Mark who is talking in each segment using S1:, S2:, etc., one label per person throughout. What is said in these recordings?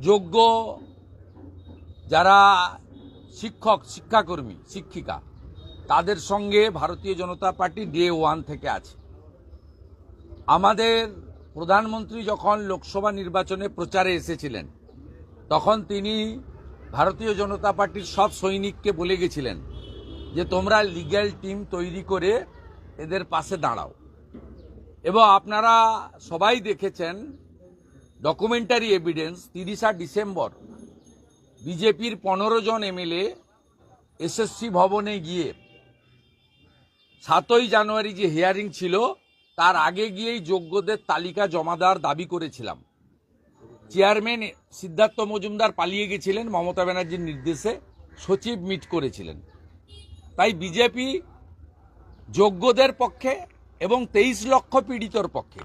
S1: যোগ্য যারা শিক্ষক, শিক্ষাকর্মী, শিক্ষিকা, তাদের সঙ্গে ভারতীয় জনতা পার্টি ডে ওয়ান থেকে আছে। আমাদের প্রধানমন্ত্রী যখন লোকসভা নির্বাচনে প্রচারে এসেছিলেন, তখন তিনি ভারতীয় জনতা পার্টির সব সৈনিককে বলে গেছিলেন যে, তোমরা লিগ্যাল টিম তৈরি করে এদের পাশে দাঁড়াও। এবং আপনারা সবাই দেখেছেন ডকুমেন্টারি এভিডেন্স তিরিশা ডিসেম্বর, বিজেপির পনেরো জন এমএলএ এসএসসি ভবনে গিয়ে, সাতই জানুয়ারি যে হিয়ারিং ছিল, তার আগে গিয়েই যোগ্যদের তালিকা জমা দেওয়ার দাবি করেছিলাম। চেয়ারম্যান সিদ্ধার্থ মজুমদার পালিয়ে গেছিলেন মমতা ব্যানার্জির নির্দেশে, সচিব মিট করেছিলেন। তাই বিজেপি যোগ্যদের পক্ষে এবং তেইশ লক্ষ পীড়িতর পক্ষে,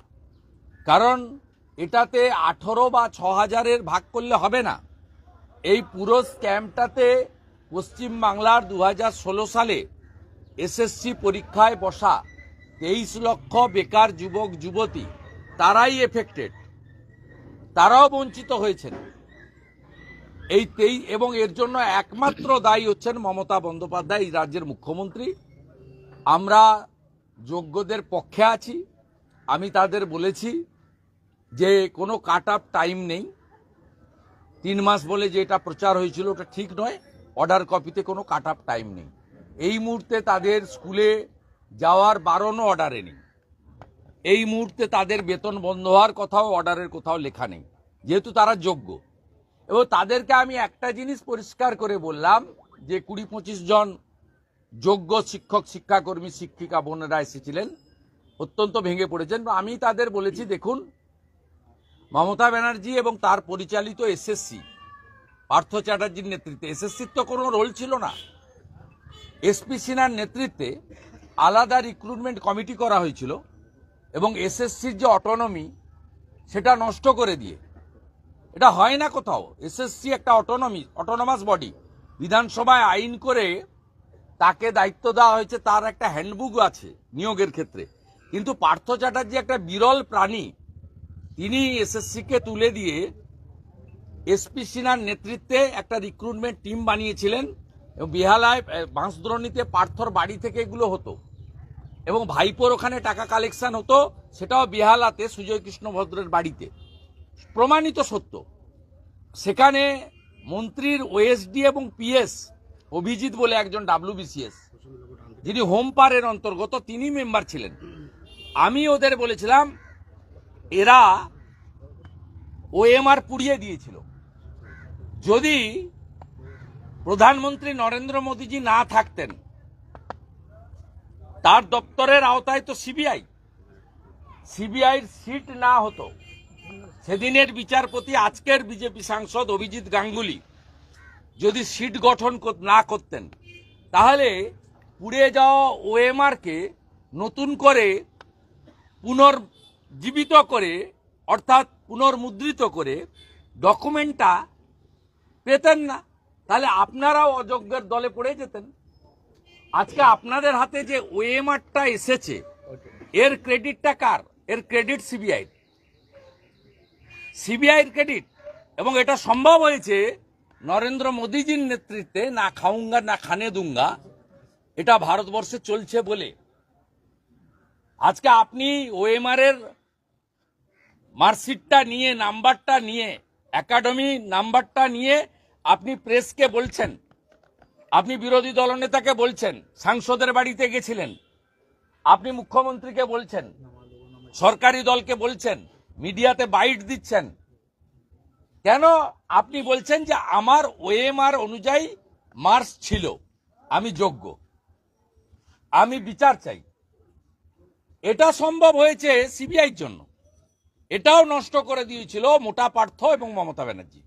S1: কারণ এটাতে আঠেরো বা ছ হাজারের ভাগ করলে হবে না। এই পুরো স্ক্যামটাতে পশ্চিম বাংলার দু হাজার ষোলো সালে এসএসসি পরীক্ষায় বসা তেইশ লক্ষ বেকার যুবক, যুবতী, তারাই এফেক্টেড তারাও বঞ্চিত হয়েছেন। এই তেই এবং এর জন্য একমাত্র দায়ী হচ্ছেন মমতা বন্দ্যোপাধ্যায়, এই রাজ্যের মুখ্যমন্ত্রী। আমরা যোগ্যদের পক্ষে আছি। আমি তাদের বলেছি যে কোনো কাট আপ টাইম নেই। তিন মাস বলে যে এটা প্রচার হয়েছিল, ওটা ঠিক নয়। অর্ডার কপিতে কোনো কাট আপ টাইম নেই। এই মুহূর্তে তাদের স্কুলে যাওয়ার বারণও অর্ডারে নেই। এই মুহূর্তে তাদের বেতন বন্ধ হওয়ার কথাও অর্ডারের কোথাও লেখা নেই। যেহেতু তারা যোগ্য। এবং তাদেরকে আমি একটা জিনিস পরিষ্কার করে বললাম, যে কুড়ি পঁচিশ জন যোগ্য শিক্ষক, শিক্ষাকর্মী, শিক্ষিকা বোনেরা এসেছিলেন। অত্যন্ত ভেঙে পড়েছেন। আমি তাদের বলেছি, দেখুন মমতা ব্যানার্জি এবং তার পরিচালিত এসএসসি। পার্থ চ্যাটার্জির নেতৃত্বে। এসএসসির তো কোনো রোল ছিল না। এসপি সিনহার নেতৃত্বে আলাদা রিক্রুটমেন্ট কমিটি করা হয়েছিল এবং এসএসসির যে অটোনমি সেটা নষ্ট করে দিয়ে। এটা হয় না কোথাও। এসএসসি একটা অটোনমি অটোনমাস বডি বিধানসভায় আইন করে তাকে দায়িত্ব দেওয়া হয়েছে, তার একটা হ্যান্ডবুক আছে নিয়োগের ক্ষেত্রে। কিন্তু পার্থ চ্যাটার্জি একটা বিরল প্রাণী তিনি এসএসসিকে তুলে দিয়ে এসপি সিনহার নেতৃত্বে একটা রিক্রুটমেন্ট টিম বানিয়েছিলেন এবং বিহালায় বাঁশদ্রোণীতে পার্থর বাড়ি থেকে এগুলো হতো। এবং ভাইপোর ওখানে টাকা কালেকশন হতো, সেটাও বেহালাতে সুজয় কৃষ্ণ ভদ্রের বাড়িতে। প্রমাণিত সত্য, সেখানে মন্ত্রীর ওএসডি এবং পিএস অভিজিৎ বলে একজন ডাব্লিউবিসিএস যিনি হোম পারের অন্তর্গত তিনি মেম্বার ছিলেন। আমি ওদের বলেছিলাম এরা ও ওএমআর পুড়িয়ে দিয়েছিল। যদি প্রধানমন্ত্রী নরেন্দ্র মোদীজি না থাকতেন, তার দপ্তরের আওতায় তো সিবিআই সিবিআইর সিট না হতো। সেদিনের বিচারপতি, আজকের বিজেপি সাংসদ অভিজিৎ গাঙ্গুলি যদি সিট গঠন না করতেন, তাহলে পুড়ে যাওয়া ওএমআরকে নতুন করে পুনর্জীবিত করে অর্থাৎ পুনর্মুদ্রিত করে ডকুমেন্টটা পেতেন না। তাহলে আপনারাও অযোগ্যের দলে পড়ে যেতেন। আজকে আপনাদের হাতে যে ওএমআরটা এসেছে এর ক্রেডিটটা কার? এর ক্রেডিট সিবিআই সিবিআইয়ের ক্রেডিট। এবং এটা সম্ভব হয়েছে নরেন্দ্র মোদীজির নেতৃত্বে না খাউঙ্গা না খানে দুঙ্গা। এটা ভারতবর্ষে চলছে বলে। আজকে আপনি ওএমআর এর মার্কশিটটা নিয়ে, নাম্বারটা নিয়ে, একাডেমি নাম্বারটা নিয়ে আপনি প্রেসকে বলছেন। আপনি বিরোধী দলনেতাকে বলছেন, সাংসদের বাড়িতে গেছিলেন। আপনি মুখ্যমন্ত্রীকে বলছেন, সরকারি দলকে বলছেন, মিডিয়াতে বাইট দিচ্ছেন। কেন? আপনি বলছেন যে আমার ওএমআর অনুযায়ী মার্কস ছিল, আমি যোগ্য। আমি বিচার চাই। এটা সম্ভব হয়েছে সিবিআইর জন্য। এটাও নষ্ট করে দিয়েছিল মোটা পার্থ এবং মমতা ব্যানার্জি।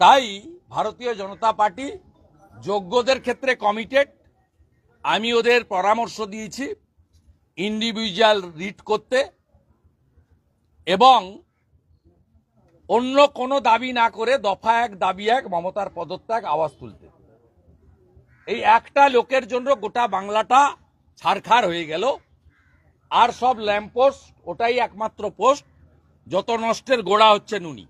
S1: তাই ভারতীয় জনতা পার্টি যোগ্যদের ক্ষেত্রে কমিটেড আমি ওদের পরামর্শ দিয়েছি ইন্ডিভিজুয়াল রিট করতে এবং অন্য কোনো দাবি না করে দফা এক, দাবি এক, মমতার পদত্যাগ, আওয়াজ তুলতে। এই একটা লোকের জন্য গোটা বাংলাটা ছারখার হয়ে গেল। আর সব ল্যাম্পপোস্ট ওটাই একমাত্র পোস্ট যত নষ্টের গোড়া হচ্ছে উনি।